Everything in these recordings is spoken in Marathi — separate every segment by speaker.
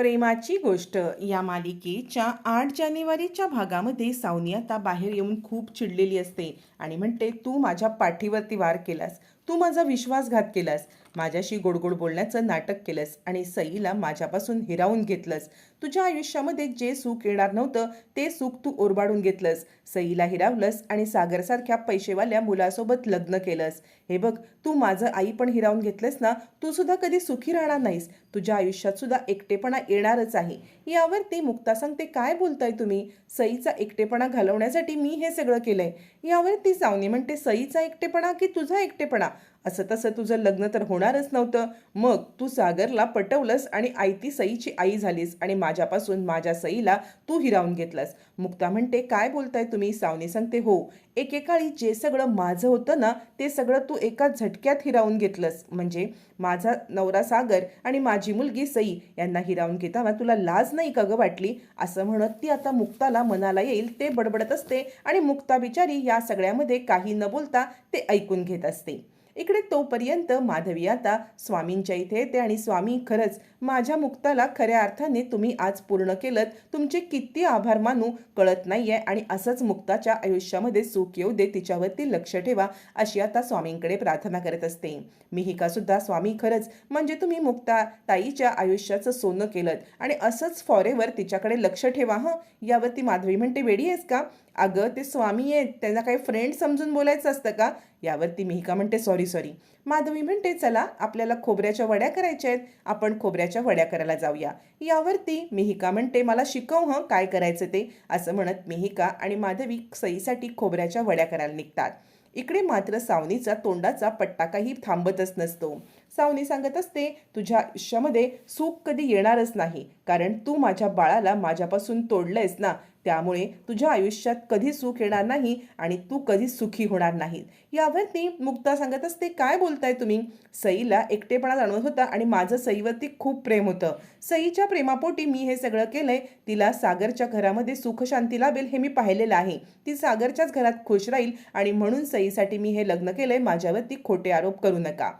Speaker 1: प्रेमाची गोष्ट. या मालिकेच्या आठ जानेवारीच्या भागामध्ये सावनी आता बाहेर येऊन खूप चिडलेली असते आणि म्हणते तू माझ्या पाठीवरती वार केलास. तू माझा विश्वासघात केलास. माझ्याशी गोडगोड बोलण्याचं नाटक केलंस आणि सईला माझ्यापासून हिरावून घेतलंस. तुझ्या आयुष्यामध्ये जे सुख येणार नव्हतं ते सुख तू ओरबाडून घेतलंस. सईला हिरावलंस आणि सागरसारख्या पैसेवाल्या मुलासोबत लग्न केलंस. हे बघ तू माझं आई पण हिरावून घेतलंस ना? तू सुद्धा कधी सुखी राहणार नाहीस. तुझ्या आयुष्यात सुद्धा एकटेपणा येणारच आहे. यावर ते मुक्ता सांगते काय बोलताय तुम्ही? सईचा एकटेपणा घालवण्यासाठी मी हे सगळं केलंय. यावर ती सावनी म्हणते सईचा एकटेपणा की तुझा एकटेपणा? असं तसं तुझं लग्न तर होणारच नव्हतं. मग तू सागरला पटवलंस आणि आई ती सईची आई झालीस आणि माझ्यापासून माझ्या सईला तू हिरावून घेतलंस. मुक्ता म्हणते काय बोलताय तुम्ही? सावनी सांगते हो एकेकाळी जे सगळं माझं होतं ना ते सगळं तू एका झटक्यात हिरावून घेतलंस. म्हणजे माझा नवरा सागर आणि माझी मुलगी सई यांना हिरावून घेताना तुला लाज नाही का गं वाटली? असं म्हणत ती आता मुक्ताला मनाला येईल ते बडबडत असते आणि मुक्ता बिचारी या सगळ्यामध्ये काही न बोलता ते ऐकून घेत असते. इकडे तोपर्यंत माधवी आता स्वामींच्या इथे येते आणि स्वामी खरंच माझ्या मुक्ताला खऱ्या अर्थाने तुम्ही आज पूर्ण केलं तुमचे किती आभार मानू कळत नाहीये आणि असंच मुक्ताच्या आयुष्यामध्ये सुख येऊ दे तिच्यावरती लक्ष ठेवा अशी आता स्वामींकडे प्रार्थना करत असते. मिहिका सुद्धा स्वामी खरंच म्हणजे तुम्ही मुक्ता ताईच्या आयुष्याचं सोनं केलं आणि असंच फॉरेवर तिच्याकडे लक्ष ठेवा हं? यावरती माधवी म्हणते वेडी आहेस का? अगं ते स्वामी आहेत. त्यांना काही फ्रेंड समजून बोलायचं असतं का? यावरती मिहिका म्हणते सॉरी सॉरी माधवी म्हणते चला आपल्याला खोबऱ्याच्या वड्या करायच्या आहेत. आपण खोबऱ्याच्या वड्या करायला जाऊया. यावरती मिहिका म्हणते मला शिकव हं काय करायचं ते. असं म्हणत मिहिका आणि माधवी सईसाठी खोबऱ्याच्या वड्या करायला निघतात. इकडे मात्र सावनीचा तोंडाचा पट्टा काही थांबतच नसतो. सावनी सांगत असते तुझ्या आयुष्यामध्ये सुख कधी येणारच नाही कारण तू माझ्या बाळाला माझ्यापासून तोडलंयस ना त्यामुळे तुझ्या आयुष्यात कधी सुख येणार नाही आणि तू कधी सुखी होणार नाही यावरती मुक्ता सांगत असते काय बोलताय तुम्ही? सईला एकटेपणा जाणवत होता आणि माझं सईवरती खूप प्रेम होतं. सईच्या प्रेमापोटी मी हे सगळं केलंय तिला सागरच्या घरामध्ये सुखशांती लाभेल हे मी पाहिलेलं आहे. ती सागरच्याच घरात खुश राहील आणि म्हणून सईसाठी मी हे लग्न केलंय माझ्यावरती खोटे आरोप करू नका.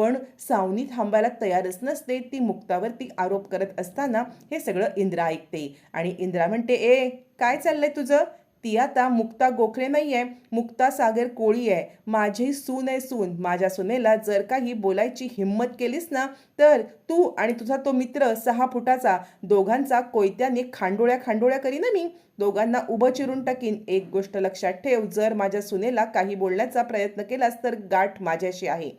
Speaker 1: पण सावनी थांबायला तयारच नसते ती मुक्तावरती आरोप करत असताना हे सगळं इंद्रा ऐकते. आणि इंद्रा म्हणते ए काय चाललंय तुझं? ती आता मुक्ता गोखले नाही आहे मुक्ता सागर कोळी आहे माझी सून आहे सून. माझ्या सुनेला जर काही बोलायची हिंमत केलीस ना तर तू आणि तुझा तो मित्र सहा फुटाचा दोघांचा कोयत्याने खांडोळ्या खांडोळ्या करीन मी. दोघांना उभं चिरून टाकीन. एक गोष्ट लक्षात ठेव जर माझ्या सुनेला काही बोलण्याचा प्रयत्न केलास तर गाठ माझ्याशी आहे.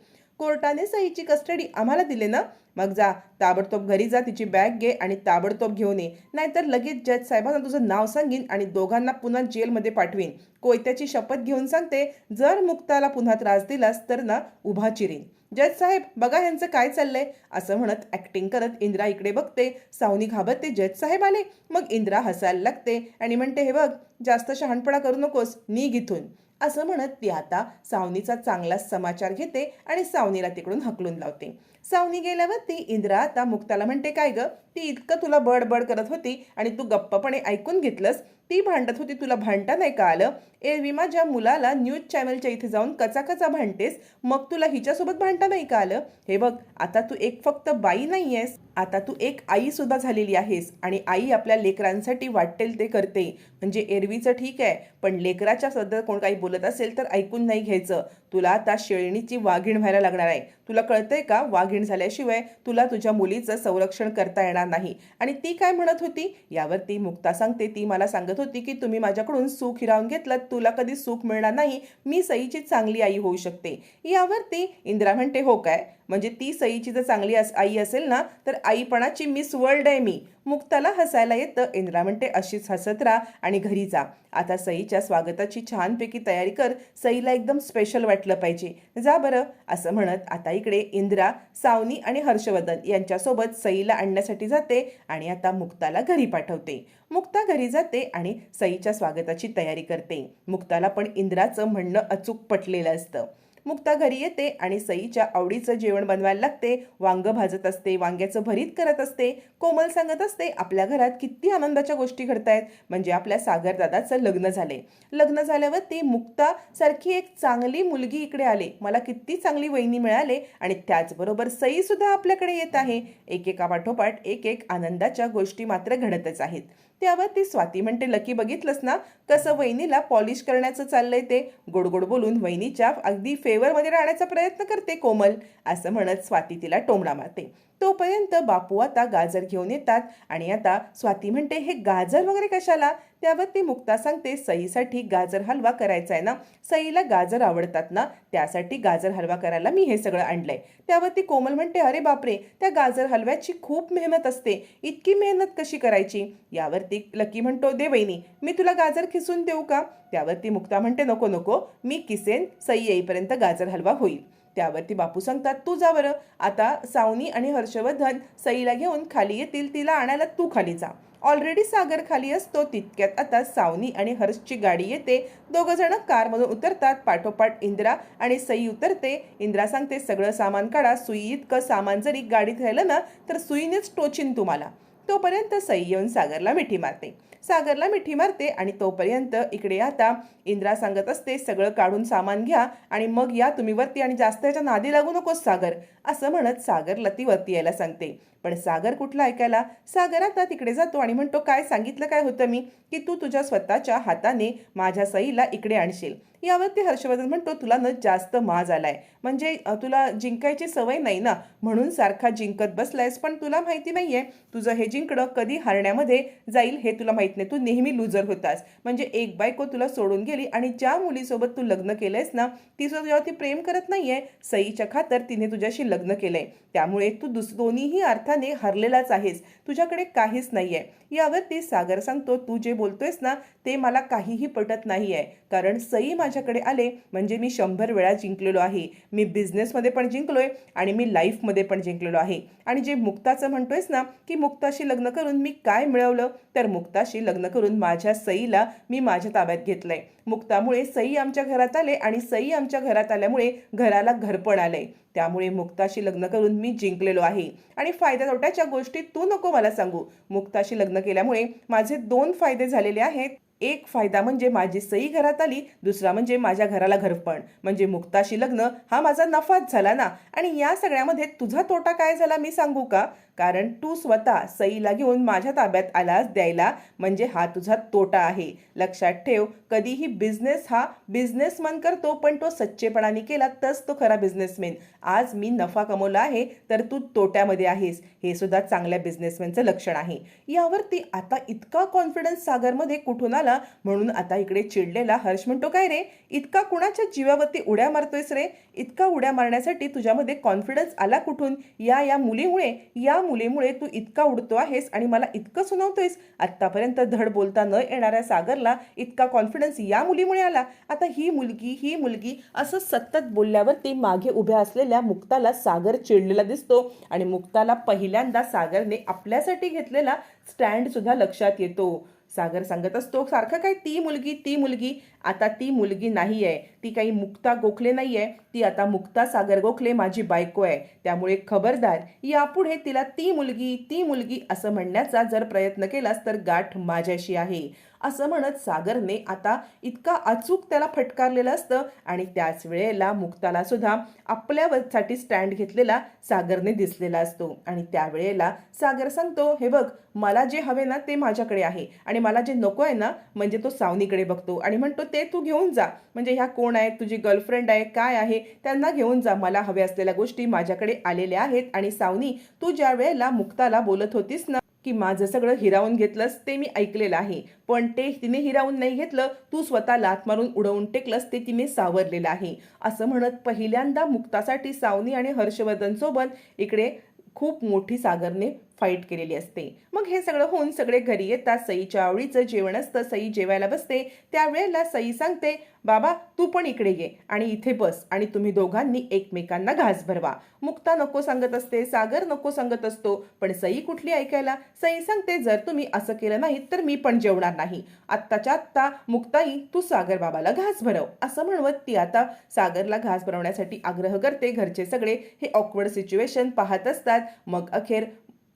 Speaker 1: कोर्टाने सईची कस्टडी आम्हाला दिले ना? मग जा ताबडतोब घरी जा तिची बॅग घे आणि ताबडतोब घेऊन ये. नाहीतर लगेच जज साहेबांना तुझं नाव सांगीन आणि दोघांना पुन्हा जेलमध्ये पाठवीन. कोयत्याची शपथ घेऊन सांगते जर मुक्ताला पुन्हा त्रास दिलास तर ना उभा चिरीन. जज साहेब बघा ह्यांचं काय चाललंय. असं म्हणत ॲक्टिंग करत इंद्रा इकडे बघते. सावनी घाबरते जज साहेब आले. मग इंद्रा हसायला लागते आणि म्हणते हे बघ जास्त शहाणपणा करू नकोस. निघ इथून असं म्हणत ती आता सावनीचा चांगलाच समाचार घेते आणि सावनीला तिकडून हकलून लावते. सावनी गेल्यावर ती इंद्रा आता मुक्ताला म्हणते काय ग? ती इतकं तुला बडबड करत होती आणि तू गप्पपणे ऐकून घेतलंस. ती भांडत होती तुला भांडता नाही का आलं? एरवी माझ्या मुलाला न्यूज चॅनलच्या इथे जाऊन कचा कचा भांडतेस मग तुला हिच्यासोबत भांडता नाही का आलं? हे बघ आता तू एक फक्त बाई नाही आहेस आता तू एक आई सुद्धा झालेली आहेस आणि आई आपल्या लेकरांसाठी वाटेल ते करते. म्हणजे एरवीचं ठीक आहे पण लेकराच्या सध्या कोण काही बोलत असेल तर ऐकून नाही घ्यायचं. तुला आता शेळणीची वाघीण व्हायला लागणार आहे. तुला कळतंय का? वाघीण झाल्याशिवाय तुला तुझ्या मुलीचं संरक्षण करता येणार नाही. आणि ती काय म्हणत होती? यावर ती मुक्ता सांगते ती मला सांगत होती की तुम्ही माझ्याकडून सुख हिरावून घेतलं तुला कधी सुख मिळणार नाही. मी सईची चांगली आई होऊ शकते. यावर ती इंदिरा म्हणते हो काय? म्हणजे ती सईची जर चांगली आई असेल ना तर आईपणाची मिस वर्ल्ड आहे मी. मुक्ताला हसायला येतं. इंद्रा म्हणते अशीच हसत राहा आणि घरी जा. आता सईच्या स्वागताची छानपैकी तयारी कर. सईला एकदम स्पेशल वाटलं पाहिजे. जा बरं. असं म्हणत आता इकडे इंद्रा सावनी आणि हर्षवर्धन यांच्यासोबत सईला आणण्यासाठी जाते आणि आता मुक्ताला घरी पाठवते. मुक्ता घरी जाते आणि सईच्या स्वागताची तयारी करते. मुक्ताला पण इंद्राचं म्हणणं अचूक पटलेलं असतं. मुक्ता घरी येते आणि सईच्या आवडीचं जेवण बनवायला लागते. वांग भाजत असते वांग्याचं भरीत करत असते. कोमल सांगत असते आपल्या घरात किती आनंदाच्या गोष्टी घडतायत. म्हणजे आपल्या सागरदादाचं लग्न झाले. लग्न झाल्यावर ती मुक्ता सारखी एक चांगली मुलगी इकडे आले. मला किती चांगली वहिनी मिळाले आणि त्याचबरोबर सई सुद्धा आपल्याकडे येत आहे. एकेका पाठोपाठ एक एक आनंदाच्या गोष्टी मात्र घडतच आहेत. त्यावर ती स्वाती म्हणते लकी बघितलंस ना? कसं वहिनीला पॉलिश करण्याचं चाललंय ते? गोड गोड बोलून वहिनीच्या अगदी फे फेवरमध्ये राहण्याचा प्रयत्न करते कोमल असं म्हणत स्वाती तिला टोमडा मारते. तोपर्यंत बापू आता गाजर घेऊन येतात आणि आता स्वाती म्हणते हे गाजर वगैरे कशाला? त्यावर ती मुक्ता सांगते सईसाठी गाजर हलवा करायचा आहे ना सईला गाजर आवडतात ना त्यासाठी गाजर हलवा करायला मी हे सगळं आणलंय. त्यावर ती कोमल म्हणते अरे बापरे त्या गाजर हलव्याची खूप मेहनत असते इतकी मेहनत कशी करायची? यावरती लकी म्हणतो दे वहिनी मी तुला गाजर खिसून देऊ का? त्यावरती मुक्ता म्हणते नको नको मी किसेन सई येईपर्यंत गाजर हलवा होईल. त्यावरती बापू सांगतात तू जा बरं. आता सावनी आणि हर्षवर्धन सईला घेऊन खाली येतील तिला आणायला तू खाली जा. ऑलरेडी सागर खाली असतो तितक्यात आता सावनी आणि हर्षची गाडी येते. दोघं जण कारमधून उतरतात पाठोपाठ इंदिरा आणि सई उतरते. इंदिरा सांगते सगळं सामान काढा सुई इतकं सामान जरी गाडीत राहिलं ना तर सुईनेच टोचीन तुम्हाला. तोपर्यंत सई येऊन सागरला मिठी मारते. सागरला मिठी मारते आणि तोपर्यंत इकडे आता इंद्रा सांगत असते सगळं काढून सामान घ्या आणि मग या तुम्ही वरती आणि जास्त याच्या नादी लागू नकोस सागर असं म्हणत सागरला ती वरती यायला सांगते. पण सागर कुठला ऐकायला? सागर आता तिकडे जातो आणि म्हणतो काय सांगितलं काय होतं मी? की तू तुझ्या स्वतःच्या हाताने माझ्या सईला इकडे आणशील. यावरती हर्षवर्धन म्हणतो तुला न जास्त माज आलाय. म्हणजे तुला जिंकायची सवय नाही ना? म्हणून सारखा जिंकत बसलायस पण तुला माहिती नाहीये तुझं हे जिंकणं कधी हरण्यामध्ये जाईल हे तुला माहीत नाही तू नेहमी लुजर होतास. म्हणजे एक बायको तुला सोडून गेली आणि ज्या मुलीसोबत तू लग्न केलंयस ना ती तुझ्यावरती प्रेम करत नाहीये. सईच्या खातर तिने तुझ्याशी लग्न केलंय. त्यामुळे तू दुस दोन्हीही अर्थाने हरलेलाच आहेस. तुझ्याकडे काहीच नाहीये. यावरती सागर सांगतो तू जे बोलतोयस ना ते मला काहीही पटत नाही आहे कारण सई माझ्याकडे आले म्हणजे मी शंभर वेळा जिंकलेलो आहे. मी बिझनेसमध्ये पण जिंकलोय आणि मी लाईफमध्ये पण जिंकलेलो आहे. आणि जे मुक्ताचं म्हणतोयस ना की मुक्ताशी लग्न करून मी काय मिळवलं? तर मुक्ताशी लग्न करून माझ्या सईला मी माझ्या ताब्यात घेतलंय. मुक्तामुळे सई आमच्या घरात आले आणि सई आमच्या घरात आल्यामुळे घराला घरपण आलंय त्यामुळे मुक्ताशी लग्न करून मी जिंकलेलो आहे. आणि फायदा तोट्याच्या गोष्टी तू नको मला सांगू. मुक्ताशी लग्न केल्यामुळे माझे दोन फायदे झालेले आहेत. एक फायदा म्हणजे माझी सई घरात आली दुसरा म्हणजे माझ्या घराला घरपण म्हणजे मुक्ताशी लग्न हा माझा नफाच झाला ना? आणि या सगळ्यामध्ये तुझा तोटा काय झाला मी सांगू का? कारण तू स्वतः सईला घेऊन माझ्या ताब्यात आलास द्यायला म्हणजे हा तुझा तोटा आहे. लक्षात ठेव कधीही बिझनेस हा बिझनेसमन करतो पण तो सच्चेपणाने केला तरच तो खरा बिझनेसमॅन आज मी नफा कमवला आहे तर तू तोट्यामध्ये आहेस. हे सुद्धा चांगल्या बिझनेसमॅनचं लक्षण आहे. यावरती आता इतका कॉन्फिडन्स सागरमध्ये कुठून आला? म्हणून आता इकडे चिडलेला हर्ष म्हणतो काय रे? इतका कुणाच्या जीवावरती उड्या मारतोयस रे? इतका उड्या मारण्यासाठी तुझ्यामध्ये कॉन्फिडन्स आला कुठून? या या मुलीमुळे या मुलीमुळे तू इतका उडतो आहेस आणि मला इतकं सुनावतोयस. आत्तापर्यंत धड बोलता न येणाऱ्या सागरला इतका कॉन्फिडन्स या मुलीमुळे आला. आता ही मुलगी ही मुलगी असं सतत बोलल्यावर ते मागे उभ्या असलेल्या मुक्ताला सागर चिडलेला दिसतो आणि मुक्ताला पहिल्यांदा सागरने आपल्यासाठी घेतलेला स्टँड सुद्धा लक्षात येतो. सागर सांगत असतो सारखं काय ती मुलगी ती मुलगी आता ती मुलगी नाही आहे ती काही मुक्ता गोखले नाही आहे ती आता मुक्ता सागर गोखले माझी बायको आहे. त्यामुळे खबरदार यापुढे तिला ती मुलगी ती मुलगी असं म्हणण्याचा जर प्रयत्न केलास तर गाठ माझ्याशी आहे. असं म्हणत सागरने आता इतका अचूक त्याला फटकारलेलं असतं आणि त्याच वेळेला मुक्ताला सुद्धा आपल्यासाठी स्टँड घेतलेला सागरने दिसलेला असतो. आणि त्यावेळेला सागर सांगतो हे बघ मला जे हवे ना ते माझ्याकडे आहे आणि मला जे नको आहे ना म्हणजे तो सावनीकडे बघतो आणि म्हणतो ते तू घेऊन जा. म्हणजे ह्या कोण आहेत? तुझी गर्लफ्रेंड आहे? काय आहे? त्यांना घेऊन जा. मला हव्या असलेल्या गोष्टी माझ्याकडे आलेल्या आहेत आणि सावनी तू ज्या वेळेला मुक्ताला बोलत होतीस ना की माझं सगळं हिरावून घेतलंस ते मी ऐकलेलं आहे. पण ते तिने हिरावून नाही घेतलं तू स्वतः लात मारून उडवून टेकलंस ते तिने सावरलेलं आहे. असं म्हणत पहिल्यांदा मुक्तासाठी सावनी आणि हर्षवर्धन सोबत इकडे खूप मोठी सागरने फाईट केलेली असते. मग हे सगळं होऊन सगळे घरी येतात. सईच्या आवडीचं जेवण असतं. सई जेवायला बसते. त्यावेळेला सई सांगते बाबा तू पण इकडे ये आणि इथे बस आणि तुम्ही दोघांनी एकमेकांना घास भरवा. मुक्ता नको सांगत असते सागर नको सांगत असतो पण सई कुठली ऐकायला? सई सांगते जर तुम्ही असं केलं नाही तर मी पण जेवणार नाही. आत्ताच्या आत्ता मुक्ताई तू सागर बाबाला घास भरव. असं म्हणवत ती आता सागरला घास भरवण्यासाठी आग्रह करते. घरचे सगळे हे ऑकवर्ड सिच्युएशन पाहत असतात. मग अखेर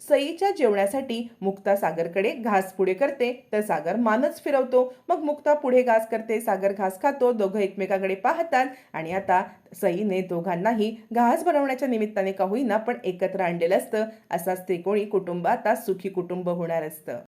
Speaker 1: सईच्या जेवण्यासाठी मुक्ता सागरकडे घास पुढे करते तर सागर मानच फिरवतो. मग मुक्ता पुढे घास करते सागर घास खातो दोघं एकमेकाकडे पाहतात. आणि आता सईने दोघांनाही घास बनवण्याच्या निमित्ताने का होईना पण एकत्र आणलेलं असतं. असाच त्रिकोणी कुटुंब आता सुखी कुटुंब होणार असतं.